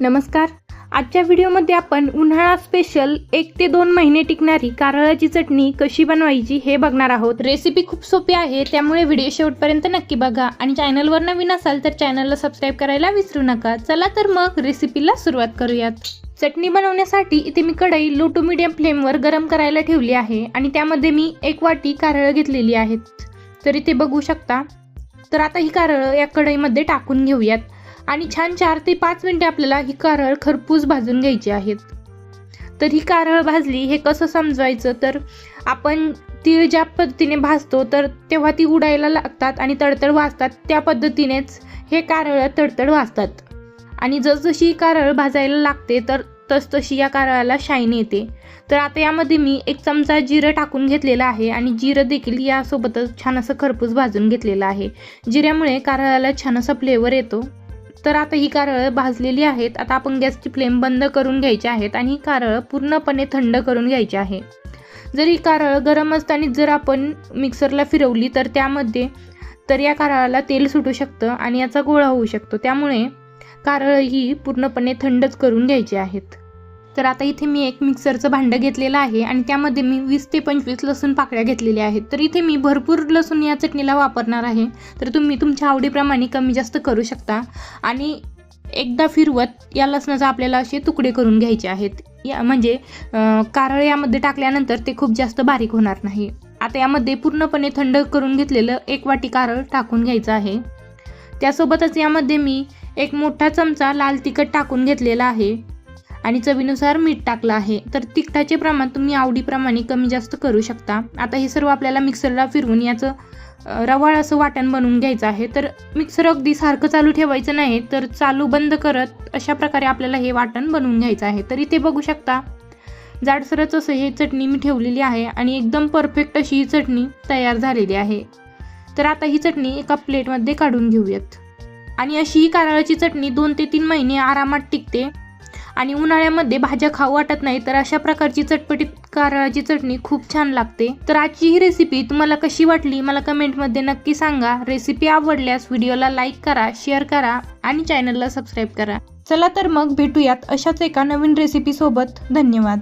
नमस्कार. आजच्या व्हिडिओमध्ये आपण उन्हाळा स्पेशल एक ते दोन महिने टिकणारी कारळाची चटणी कशी बनवायची हे बघणार आहोत. रेसिपी खूप सोपी आहे त्यामुळे व्हिडिओ शेवटपर्यंत नक्की बघा. आणि चॅनलवर नवीन असाल तर चॅनलला सबस्क्राईब करायला विसरू नका. चला तर मग रेसिपीला सुरुवात करूयात. चटणी बनवण्यासाठी इथे मी कढई लो टू मिडियम फ्लेमवर गरम करायला ठेवली आहे आणि त्यामध्ये मी एक वाटी कारळं घेतलेली आहेत. तर इथे बघू शकता. तर आता ही कारळं या कढईमध्ये टाकून घेऊयात. आणि छान चार ते पाच मिनिटे आपल्याला ही कारळ खरपूस भाजून घ्यायची आहेत. तर ही कारळ भाजली हे कसं समजवायचं? तर आपण तीळ ज्या पद्धतीने भाजतो तर तेव्हा ती उडायला लागतात आणि तडतड वाजतात. त्या पद्धतीनेच हे कारळ तडतड वाजतात. आणि जसजशी कारळ भाजायला लागते तर तसतशी या कारळाला शाईन येते. तर आता यामध्ये मी एक चमचा जिरं टाकून घेतलेला आहे आणि जिरं देखील यासोबतच छान असं खरपूस भाजून घेतलेलं आहे. जिऱ्यामुळे कारळाला छान असा फ्लेवर येतो. तर आता ही कारळं भाजलेली आहेत. आता आपण गॅसची फ्लेम बंद करून घ्यायची आहेत आणि ही कारळं पूर्णपणे थंड करून घ्यायची आहे. जर ही कारळ गरम असताना जर आपण मिक्सरला फिरवली तर त्यामध्ये तर या कारळाला तेल सुटू शकतं आणि याचा गोळा होऊ शकतो. त्यामुळे कारळ ही पूर्णपणे थंडच करून घ्यायची आहेत. तर आता इथे मी एक मिक्सरचं भांडं घेतलेलं आहे आणि त्यामध्ये मी वीस ते पंचवीस लसूण पाकळ्या घेतलेल्या आहेत. तर इथे मी भरपूर लसूण या चटणीला वापरणार आहे. तर तुम्ही तुमच्या आवडीप्रमाणे कमी जास्त करू शकता. आणि एकदा फिरवत या लसणाचा आपल्याला असे तुकडे करून घ्यायचे आहेत. या म्हणजे कारळ यामध्ये टाकल्यानंतर ते खूप जास्त बारीक होणार नाही. आता यामध्ये पूर्णपणे थंड करून घेतलेलं एक वाटी कारळ टाकून घ्यायचं आहे. त्यासोबतच यामध्ये मी एक मोठा चमचा लाल तिखट टाकून घेतलेला आहे. आणि चवीनुसार मीठ टाकलं आहे. तर तिखटाचे प्रमाण तुम्ही आवडीप्रमाणे कमी जास्त करू शकता. आता हे सर्व आपल्याला मिक्सरला फिरवून याचं रवाळ असं वाटण बनवून घ्यायचं आहे. तर मिक्सर अगदी सारखं चालू ठेवायचं नाही तर चालू बंद करत अशा प्रकारे आपल्याला हे वाटण बनवून घ्यायचं आहे. तर इथे बघू शकता जाडसरच असं हे चटणी मी ठेवलेली आहे आणि एकदम परफेक्ट अशी ही चटणी तयार झालेली आहे. तर आता ही चटणी एका प्लेटमध्ये काढून घेऊयात. आणि अशी ही कारळाची चटणी दोन ते तीन महिने आरामात टिकते. आणि उन्हाळ्यामध्ये भाज्या खाऊ वाटत नाही तर अशा प्रकारची चटपटीत कारळाची चटणी खूप छान लागते. तर आजची ही रेसिपी तुम्हाला कशी वाटली मला कमेंटमध्ये नक्की सांगा. रेसिपी आवडल्यास व्हिडिओला लाईक करा शेअर करा आणि चॅनलला सबस्क्राईब करा. चला तर मग भेटूयात अशाच एका नवीन रेसिपीसोबत धन्यवाद.